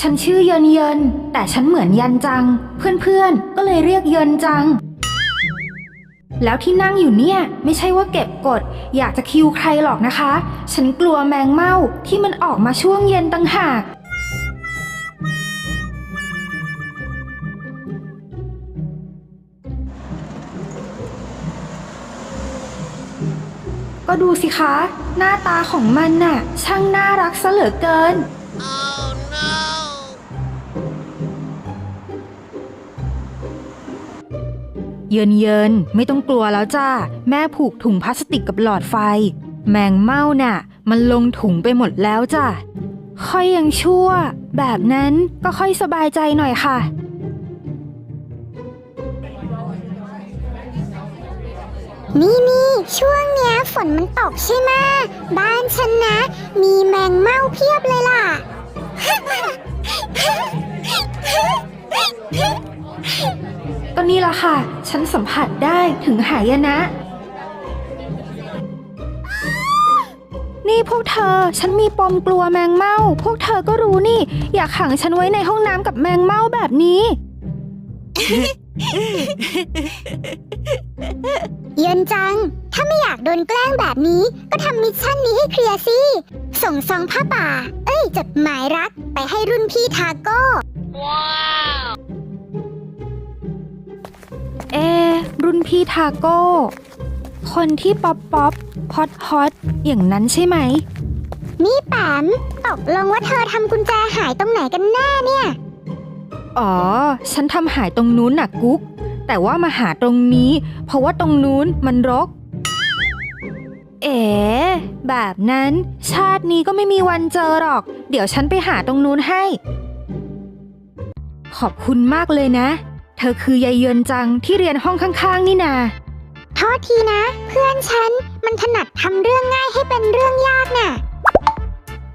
ฉันชื่อเยินเยิน แต่ฉันเหมือนยันจัง เพื่อนๆ ก็เลยเรียกเยินจัง แล้วที่นั่งอยู่เนี่ย ไม่ใช่ว่าเก็บกด อยากจะคิวใครหรอกนะคะ ฉันกลัวแมงเม่าที่มันออกมาช่วงเย็นตั้งหาก ก็ดูสิคะ หน้าตาของมันน่ะ ช่างน่ารักซะเหลือเกิน เยินเยินไม่ต้องกลัวแล้วจ้า แม่ผูกถุงพลาสติกกับหลอดไฟ แมงเม่าน่ะ มันลงถุงไปหมดแล้วจ้ะ ค่อยยังชั่ว แบบนั้นก็ค่อยสบายใจหน่อยค่ะ นี่นี่ช่วงเนี้ยฝนมันตกใช่ไหมบ้านฉันนะ มีแมงเม่าเพียบเลยล่ะ ก็นี่ละค่ะ ฉันสัมผัสได้ถึงหายนะ นี่พวกเธอ ฉันมีปมกลัวแมงเม่า พวกเธอก็รู้นี่ อยากขังฉันไว้ในห้องน้ำกับแมงเม่าแบบนี้ เยินจัง ถ้าไม่อยากโดนแกล้งแบบนี้ ก็ทำมิชชั่นนี้ให้เคลียร์สิ ส่งซองผ้าป่า เอ้ยจดหมายรัก ไปให้รุ่นพี่ทาโก้ เอะรุ่นพี่ทาโก้ คนที่ป๊อปป๊อปฮอตฮอตอย่างนั้นใช่ไหม นี่แปมตกลงว่าเธอทำกุญแจหายตรงไหนกันแน่เนี่ย อ๋อ ฉันทำหายตรงนู้นน่ะกุ๊ก แต่ว่ามาหาตรงนี้ เพราะว่าตรงนู้นมันรก เอ๋แบบนั้น ชาตินี้ก็ไม่มีวันเจอหรอก เดี๋ยวฉันไปหาตรงนู้นให้ ขอบคุณมากเลยนะ เธอคือยายเยินจังที่เรียนห้องข้างๆ นี่นา โทษทีนะ เพื่อนฉันมันถนัดทำเรื่องง่ายให้เป็นเรื่องยากน่ะ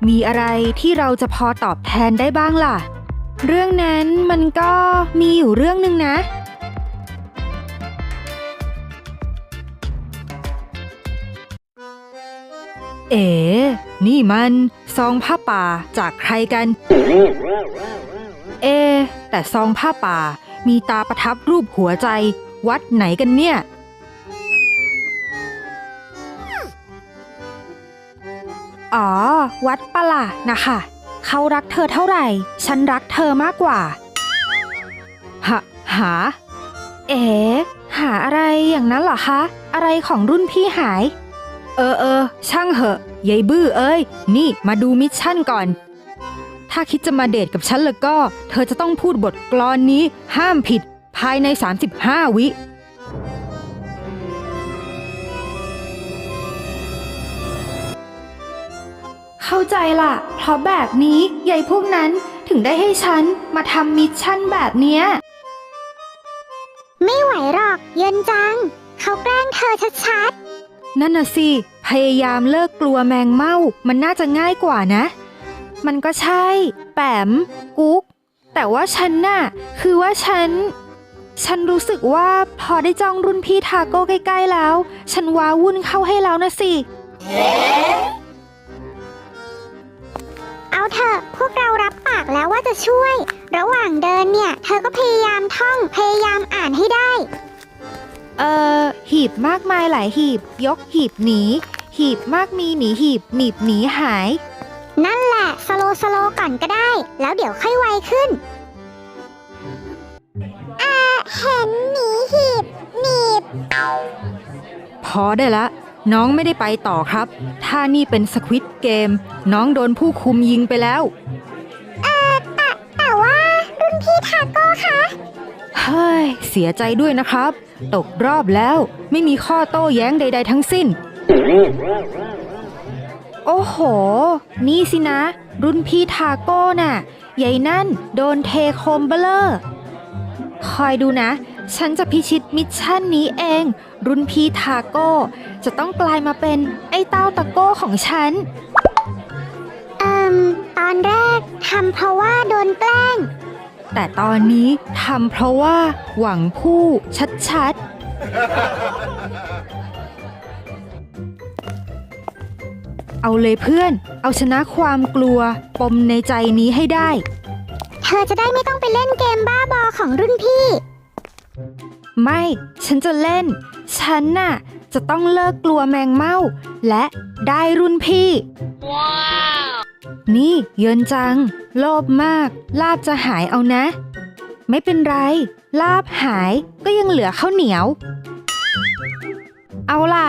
มีอะไรที่เราจะพอตอบแทนได้บ้างล่ะ เรื่องนั้นมันก็มีอยู่เรื่องหนึ่งนะ เอ๋ นี่มันซองผ้าป่าจากใครกัน เอ๊ะแต่ซองผ้าป่า มีตาประทับรูปหัวใจ วัดไหนกันเนี่ย อ๋อ วัดปะล่ะนะคะเขารักเธอเท่าไหร่ ฉันรักเธอมากกว่า หาหา เอ๋หาอะไรอย่างนั้นเหรอคะ อะไรของรุ่นพี่หาย เออเออช่างเหอะยายบื้อเอ้ย นี่มาดูมิชชั่นก่อน ถ้าคิดจะมาเดทกับฉันแล้วก็ เธอจะต้องพูดบทกลอนนี้ห้ามผิดภายใน 35 วิเข้าใจล่ะ เพราะแบบนี้ยายพวกนั้นถึงได้ให้ฉันมาทำมิชชั่นแบบเนี้ย ไม่ไหวหรอก เยินจัง เขาแกล้งเธอชัดนั่นน่ะสิ พยายามเลิกกลัวแมงเม่า มันน่าจะง่ายกว่านะ มันก็ใช่ แปม กุ๊ก แต่ว่าฉันน่ะ คือว่าฉัน ฉันรู้สึกว่าพอได้จ้องรุ่นพี่ทาโก้ใกล้ ๆแล้ว ฉันว้าวุ่นเข้าให้แล้วนะสิๆเอาเถอะพวกเรารับปากแล้วว่าจะช่วย ระหว่างเดินเนี่ย เธอก็พยายามท่อง พยายามอ่านให้ได้ เอ่อ หีบมากมายหลายหีบ ยกหีบหนี หีบมากมีหนีหีบ หนีบหนีหาย นั่นแหละสโลสโลก่อนก็ได้ แล้วเดี๋ยวค่อยไวขึ้น อ่า เห็นหนีหีบหนีบ พอได้ละ น้องไม่ได้ไปต่อครับ ถ้านี่เป็นสควิตเกม น้องโดนผู้คุมยิงไปแล้วแต่ว่ารุ่นพี่ทาโก้คะ เฮ้ย เสียใจด้วยนะครับ ตกรอบแล้ว ไม่มีข้อโต้แย้งใด ๆ ทั้งสิ้น โอ้โห นี่สินะ รุ่นพี่ทาโก้น่ะยายนั่นโดนเทโคมเบลอคอยดูนะ ฉันจะพิชิตมิชชั่นนี้เอง รุ่นพี่ทาโก้ จะต้องกลายมาเป็นไอ้เต้าตะโก้ของฉัน เอ่มตอนแรกทำเพราะว่าโดนแกล้ง แต่ตอนนี้ทำเพราะว่าหวังผู้ชัดๆ เอาเลยเพื่อน เอาชนะความกลัว ปมในใจนี้ให้ได้อจะได้ไม่ต้องไปเล่นเกมบ้าบอของรุ่นพี่ ไม่ ฉันจะเล่น ฉันน่ะ จะต้องเลิกกลัวแมงเม่า และได้รุ่นพี่ นี่เยินจัง โลภมาก ลาบจะหายเอานะ ไม่เป็นไร ลาบหายก็ยังเหลือข้าวเหนียว เอาล่ะ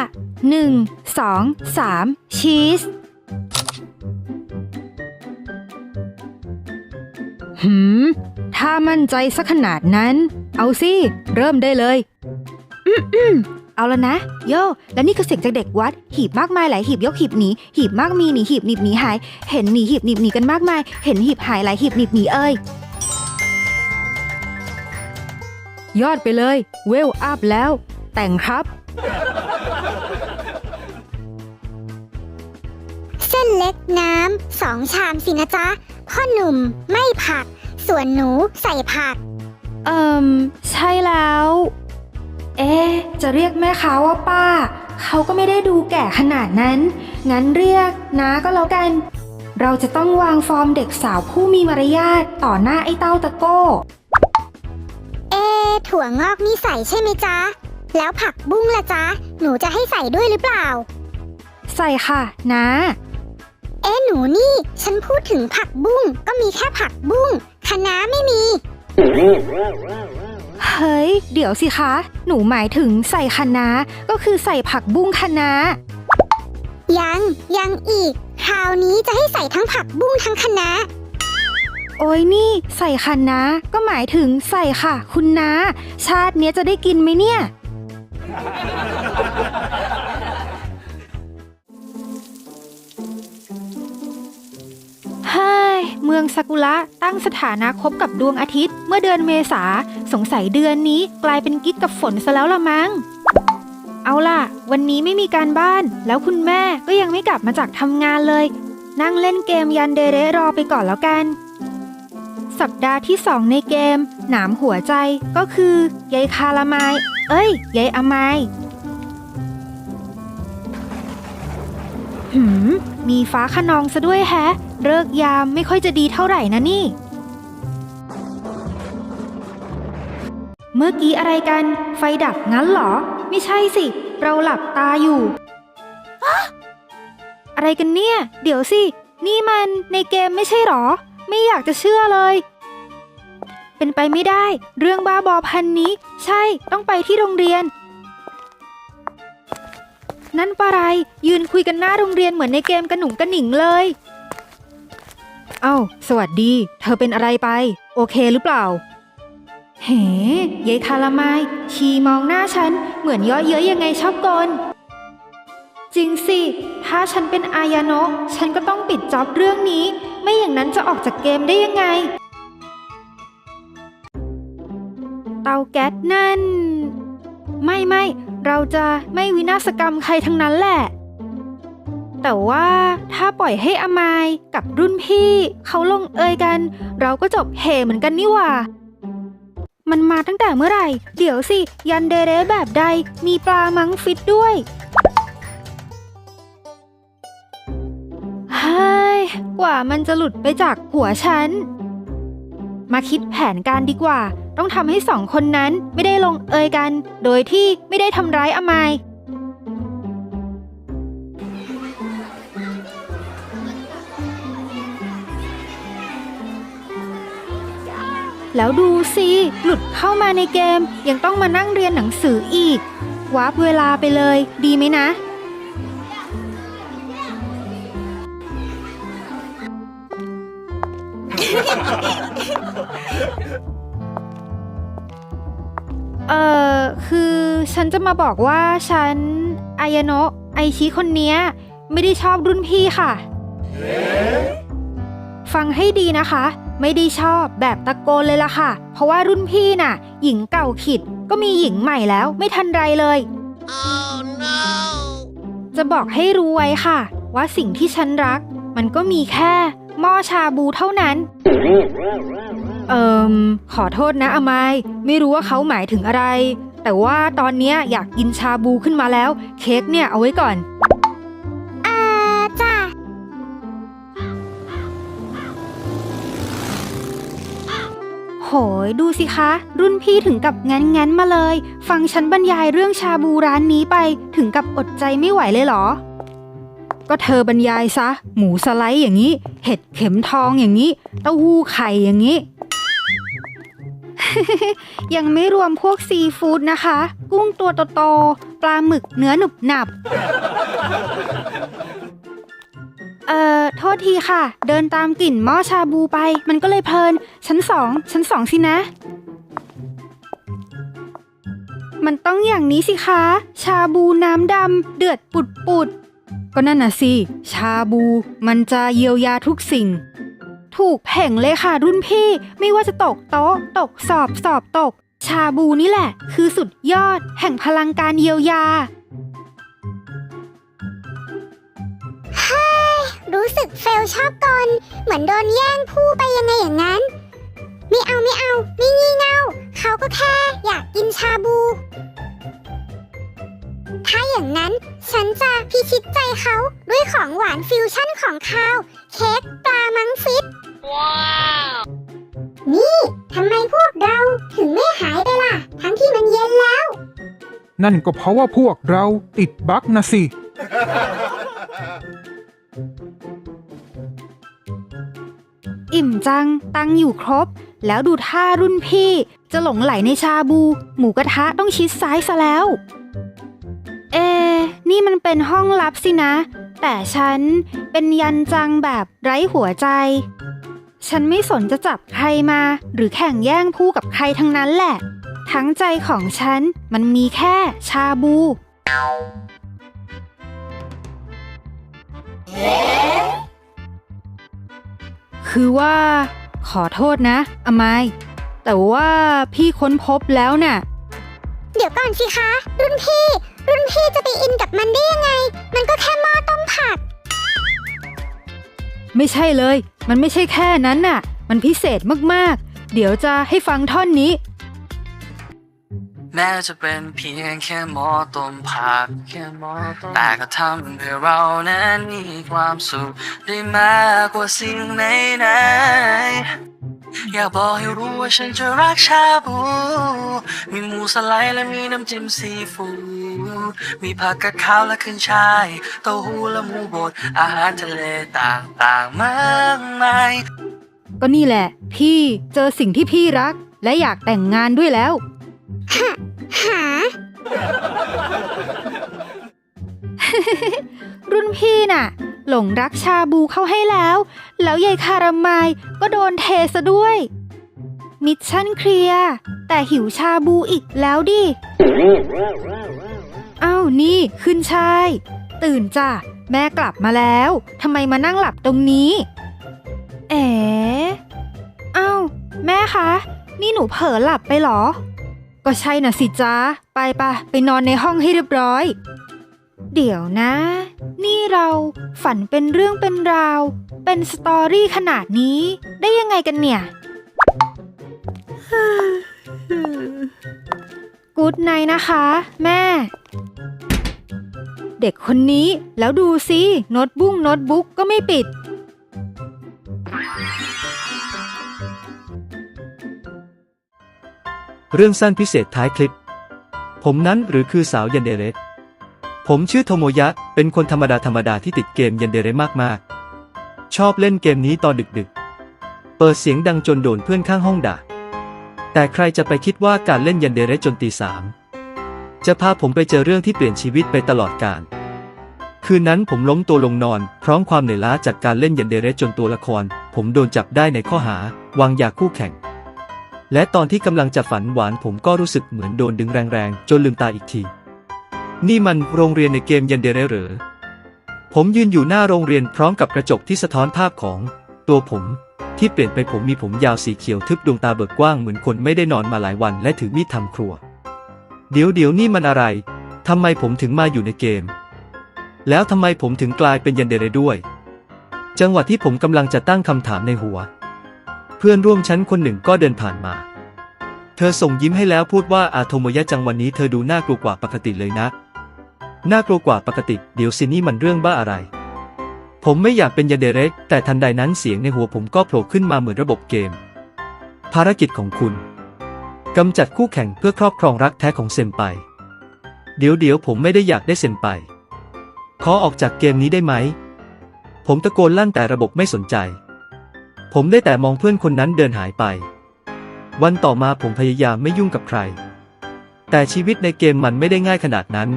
หนึ่งสองสามชีสหืม ถ้ามั่นใจสักขนาดนั้น เอาสิ เริ่มได้เลย อืมอืมเอาแล้วนะ โย และนี่คือเสียงจากเด็กวัด หีบมากมายหลายหีบยกหีบหนี หีบมากมีหนีหีบหนีบหนีหาย เห็นหนีหีบหนีบหนีกันมากมาย เห็นหีบหายหลายหีบหนีบหนีเอ้ย ยอดไปเลย เวลอัพแล้ว แต่งครับ เส้นเล็กน้ำสองชามสินะจ๊ะ พ่อหนุ่มไม่ผัก ส่วนหนูใส่ผัก เอิมใช่แล้ว เอ๊ะจะเรียกแม่ค้าว่าป้า เขาก็ไม่ได้ดูแก่ขนาดนั้น งั้นเรียกนะก็แล้วกัน เราจะต้องวางฟอร์มเด็กสาวผู้มีมารยาทต่อหน้าไอ้เต้าตะโก้ เอะถั่วงอกนี่ใส่ใช่ไหมจ๊ะ แล้วผักบุ้งล่ะจ๊ะ หนูจะให้ใส่ด้วยหรือเปล่า ใส่ค่ะนะ เอ๊ะหนูนี่ ฉันพูดถึงผักบุ้งก็มีแค่ผักบุ้งคะน้าไม่มี เฮ้ย เดี๋ยวสิคะ หนูหมายถึงใส่คะน้าก็คือใส่ผักบุ้งคะน้ายังยังอีก คราวนี้จะให้ใส่ทั้งผักบุ้งทั้งคะน้าโอ้ยนี่ ใส่คะน้าก็หมายถึงใส่ค่ะ คุณน้าชาติเนี้ยจะได้กินไหมเนี่ย ฮ้ยเมืองซากุระตั้งสถานะคบกับดวงอาทิตย์ เมื่อเดือนเมษาสงสัยเดือนนี้กลายเป็นกิ๊กกับฝนซะแล้วละมั้ง เอาล่ะ วันนี้ไม่มีการบ้าน แล้วคุณแม่ก็ยังไม่กลับมาจากทำงานเลย นั่งเล่นเกมยันเดเรรอไปก่อนแล้วกัน สัปดาห์ที่สองในเกม หนามหัวใจก็คือยายคาราไมาย เอ้ยยายอามายหืม มีฟ้าขนองซะด้วยแฮะเลิกยามไม่ค่อยจะดีเท่าไหร่นะนี่ เมื่อกี้อะไรกัน ไฟดับงั้นเหรอ ไม่ใช่สิ เราหลับตาอยู่ อะไรกันเนี่ย เดี๋ยวสิ นี่มันในเกมไม่ใช่หรอ ไม่อยากจะเชื่อเลย เป็นไปไม่ได้ เรื่องบ้าบอพันนี้ ใช่ต้องไปที่โรงเรียน นั่นปะไร ยืนคุยกันหน้าโรงเรียนเหมือนในเกมกระหนุ่งกระหนิงเลย เอ้า สวัสดี เธอเป็นอะไรไป โอเคหรือเปล่าเฮ้ยายคาราไมายชีมองหน้าฉัน เหมือนเย่อเย้ยยังไงชอบกลจริงสิ ถ้าฉันเป็นอายาโนะฉันก็ต้องปิดจ็อบเรื่องนี้ ไม่อย่างนั้นจะออกจากเกมได้ยังไง เตาแก๊สนั่น ไม่ไม่เราจะไม่วินาศกรรมใครทั้งนั้นแหละ แต่ว่าถ้าปล่อยให้อมายกับรุ่นพี่เขาลงเอยกัน เราก็จบเหเหมือนกันนี่หว่า มันมาตั้งแต่เมื่อไหร่ เดี๋ยวสิ ยันเดเรแบบใดมีปลามังฟิตด้วยเฮ้ยกว่ามันจะหลุดไปจากหัวฉัน มาคิดแผนการดีกว่า ต้องทำให้สองคนนั้นไม่ได้ลงเอยกัน โดยที่ไม่ได้ทำร้ายอามายแล้วดูสิหลุดเข้ามาในเกม ยังต้องมานั่งเรียนหนังสืออีกวาร์ปเวลาไปเลย ดีไหมนะเออคือฉันจะมาบอกว่าฉันอายโนะไอชิคนเนี้ยไม่ได้ชอบรุ่นพี่ค่ะ ฟังให้ดีนะคะ ไม่ได้ชอบแบบตะโกนเลยล่ะค่ะ เพราะว่ารุ่นพี่น่ะ หญิงเก่าขิด ก็มีหญิงใหม่แล้วไม่ทันไรเลยจะบอกให้รู้ไว้ค่ะ ว่าสิ่งที่ฉันรัก มันก็มีแค่หม้อชาบูเท่านั้น เอิมขอโทษนะอามายไม่รู้ว่าเขาหมายถึงอะไร แต่ว่าตอนเนี้ยอยากกินชาบูขึ้นมาแล้ว เค้กเนี่ยเอาไว้ก่อนอ่าจ้ะยดูสิคะ รุ่นพี่ถึงกับงั้นงั้นๆมาเลย ฟังฉันบรรยายเรื่องชาบูร้านนี้ไปถึงกับอดใจไม่ไหวเลยเหรอก็เธอบรรยายซะ หมูสไลด์อย่างนี้ เห็ดเข็มทองอย่างนี้ เต้าหู้ไข่อย่างนี้ ยังไม่รวมพวกซีฟู้ดนะคะ กุ้งตัวโตๆปลาหมึกเนื้อหนุบหนับ เอ่อ โทษทีค่ะ เดินตามกลิ่นหม้อชาบูไป มันก็เลยเพลิน ชั้นสองชั้นสองสินะ มันต้องอย่างนี้สิคะ ชาบูน้ำดำเดือดปุดปุดก็นั่นน่ะสิ ชาบูมันจะเยียวยาทุกสิ่ง ถูกเพ่งเลยค่ะรุ่นพี่ ไม่ว่าจะตกโต๊ะ ตกสอบสอบตก ชาบูนี่แหละ คือสุดยอด แห่งพลังการเยียวยารู้สึกเฟลชอบกลเหมือนโดนแย่งผู้ไปยังไงอย่างนั้น ไม่เอาไม่เอาไม่งี่เง่าเขาก็แค่อยากกินชาบู ถ้าอย่างนั้น ฉันจะพิชิตใจเขาด้วยของหวานฟิวชั่นของข้าว เค้กปลามังฟิตนี่ทำไมพวกเราถึงไม่หายไปล่ะ ทั้งที่มันเย็นแล้ว นั่นก็เพราะว่าพวกเราติดบั๊กนะสิ อิ่มจัง ตังอยู่ครบ แล้วดูท่ารุ่นพี่ จะหลงไหลในชาบู หมูกระทะต้องชิดซ้ายซะแล้ว เอะ นี่มันเป็นห้องลับสินะ แต่ฉันเป็นยันจังแบบไร้หัวใจ ฉันไม่สนจะจับใครมา หรือแข่งแย่งผู้กับใครทั้งนั้นแหละ ทั้งใจของฉันมันมีแค่ชาบู คือว่า ขอโทษนะอมายแต่ว่าพี่ค้นพบแล้วน่ะ เดี๋ยวก่อนสิคะ รุ่นพี่ รุ่นพี่จะไปอินกับมันได้ยังไง มันก็แค่หม้อต้มผัก ไม่ใช่เลย มันไม่ใช่แค่นั้นน่ะ มันพิเศษมากๆ เดี๋ยวจะให้ฟังท่อนนี้ แม้จะเป็นเพียงแค่หมอต้มผักแค่หมอต้มแต่ก็ทำให้เรานั้นมีความสุขได้มากกว่าสิ่งไหนไหนๆอยากบอกให้รู้ว่าฉันจะรักชาบู มีหมูสไลด์และมีน้ำจิ้มซีฟู้ดมีผักกาดขาวและขึ้นช่ายเต้าหู้และหมูบด อาหารทะเลต่างๆมากมาย ก็นี่แหละ พี่เจอสิ่งที่พี่รัก และอยากแต่งงานด้วยแล้ว หา รุ่นพี่น่ะ หลงรักชาบูเข้าให้แล้ว แล้วยายคารามายก็โดนเทซะด้วย มิชชั่นเคลียร์แต่หิวชาบูอีกแล้วดิ อ้าวนี่ขึ้นชาย ตื่นจ้ะ แม่กลับมาแล้วทำไมมานั่งหลับตรงนี้ เอ๋อ้าวแม่คะ นี่หนูเผลอหลับไปเหรอ ก็ใช่น่ะสิจ้าไปปะไปนอนในห้องให้เรียบร้อย เดี๋ยวนะ นี่เราฝันเป็นเรื่องเป็นราว เป็นสตอรี่ขนาดนี้ได้ยังไงกันเนี่ยกูดไนนะคะ แม่ เด็กคนนี้แล้วดูสิโน้ตบุ๊กโน้ตบุ๊กก็ไม่ปิด เรื่องสั้นพิเศษท้ายคลิป ผมนั้นหรือคือสาวยันเดเรผมชื่อโทโมยะ เป็นคนธรรมดาธรรมดาที่ติดเกมยันเดเรมากๆ ชอบเล่นเกมนี้ตอนดึกๆ เปิดเสียงดังจนโดนเพื่อนข้างห้องด่า แต่ใครจะไปคิดว่าการเล่นยันเดเรจนตีสามจะพาผมไปเจอเรื่องที่เปลี่ยนชีวิตไปตลอดกาลคืนนั้นผมล้มตัวลงนอน พร้อมความเหนื่อยล้าจากการเล่นยันเดเรจนตัวละคร ผมโดนจับได้ในข้อหา วางยาคู่แข่ง และตอนที่กำลังจะฝันหวานผมก็รู้สึกเหมือนโดนดึงแรงๆ จนลืมตาอีกที นี่มันโรงเรียนในเกมยันเดเรหรือ ผมยืนอยู่หน้าโรงเรียนพร้อมกับกระจกที่สะท้อนภาพของ ตัวผม ที่เปลี่ยนไปผมมีผมยาวสีเขียวทึบดวงตาเบิกกว้างเหมือนคนไม่ได้นอนมาหลายวันและถือมีดทำครัว เดี๋ยวเดี๋ยวนี่มันอะไรทำไมผมถึงมาอยู่ในเกม แล้วทำไมผมถึงกลายเป็นยันเดเรด้วย จังหวะที่ผมกำลังจะตั้งคำถามในหัว พื่อนร่วมชั้นคนหนึ่งก็เดินผ่านมา เธอส่งยิ้มให้แล้วพูดว่าอาโทโมยะจังวันนี้เธอดูน่ากลัวกว่าปกติเลยนะ น่ากลัวกว่าปกติ เดี๋ยวสินี่มันเรื่องบ้าอะไร ผมไม่อยากเป็นยันเดเรกแต่ทันใดนั้นเสียงในหัวผมก็โผล่ขึ้นมาเหมือนระบบเกม ภารกิจของคุณกำจัดคู่แข่งเพื่อครอบครองรักแท้ของเซนไป เดี๋ยวเดี๋ยวผมไม่ได้อยากได้เซนไป ขอออกจากเกมนี้ได้ไหม ผมตะโกนลั่นแต่ระบบไม่สนใจ ผมได้แต่มองเพื่อนคนนั้นเดินหายไป วันต่อมาผมพยายามไม่ยุ่งกับใคร แต่ชีวิตในเกมมันไม่ได้ง่ายขนาดนั้น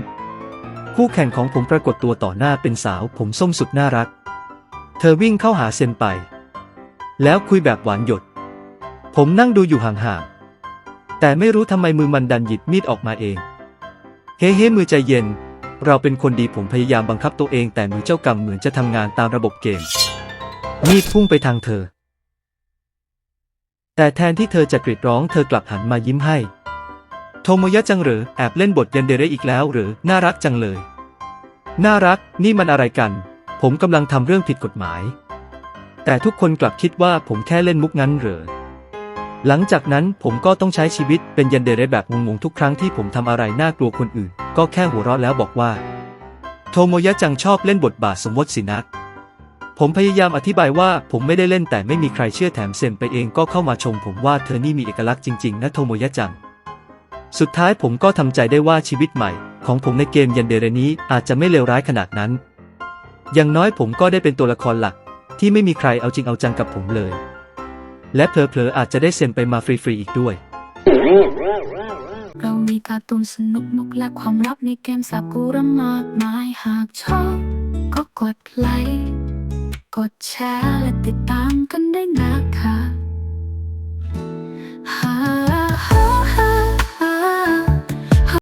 คู่แข่งของผมปรากฏตัวต่อหน้าเป็นสาวผมส้มสุดน่ารัก เธอวิ่งเข้าหาเซนไป แล้วคุยแบบหวานหยด ผมนั่งดูอยู่ห่างๆ แต่ไม่รู้ทำไมมือมันดันหยิบมีดออกมาเอง เฮ้เฮ้มือใจเย็น เราเป็นคนดีผมพยายามบังคับตัวเองแต่มือเจ้ากรรมเหมือนจะทำงานตามระบบเกม มีดพุ่งไปทางเธอ แต่แทนที่เธอจะกรีดร้องเธอกลับหันมายิ้มให้ โทโมยะจังเหรอแอบเล่นบทยันเดเรอีกแล้วหรือน่ารักจังเลย น่ารักนี่มันอะไรกัน ผมกำลังทำเรื่องผิดกฎหมาย แต่ทุกคนกลับคิดว่าผมแค่เล่นมุกงั้นเหรอหลังจากนั้นผมก็ต้องใช้ชีวิตเป็นยันเดเรแบบงงๆทุกครั้งที่ผมทำอะไรน่ากลัวคนอื่น ก็แค่หัวเราะแล้วบอกว่า โทโมยะจังชอบเล่นบทบาทสมมติสินะ ผมพยายามอธิบายว่าผมไม่ได้เล่นแต่ไม่มีใครเชื่อแถมเซนไปเองก็เข้ามาชมผมว่าเธอนี่มีเอกลักษณ์จริง ๆ นะโทโมยะจัง สุดท้ายผมก็ทำใจได้ว่าชีวิตใหม่ ของผมในเกมยันเดเรนี้อาจจะไม่เลวร้ายขนาดนั้น อย่างน้อยผมก็ได้เป็นตัวละครหลัก ที่ไม่มีใครเอาจริงเอาจังกับผมเลย และเผลอๆอาจจะได้เซ็นไปมาฟรีๆอีกด้วย เรามีการ์ตูนสนุกนุกและความลับในเกมสากุระมากมายหากชอบก็กดไลค์ กดแชร์และติดตามกันได้นะคะฮ่าฮ่า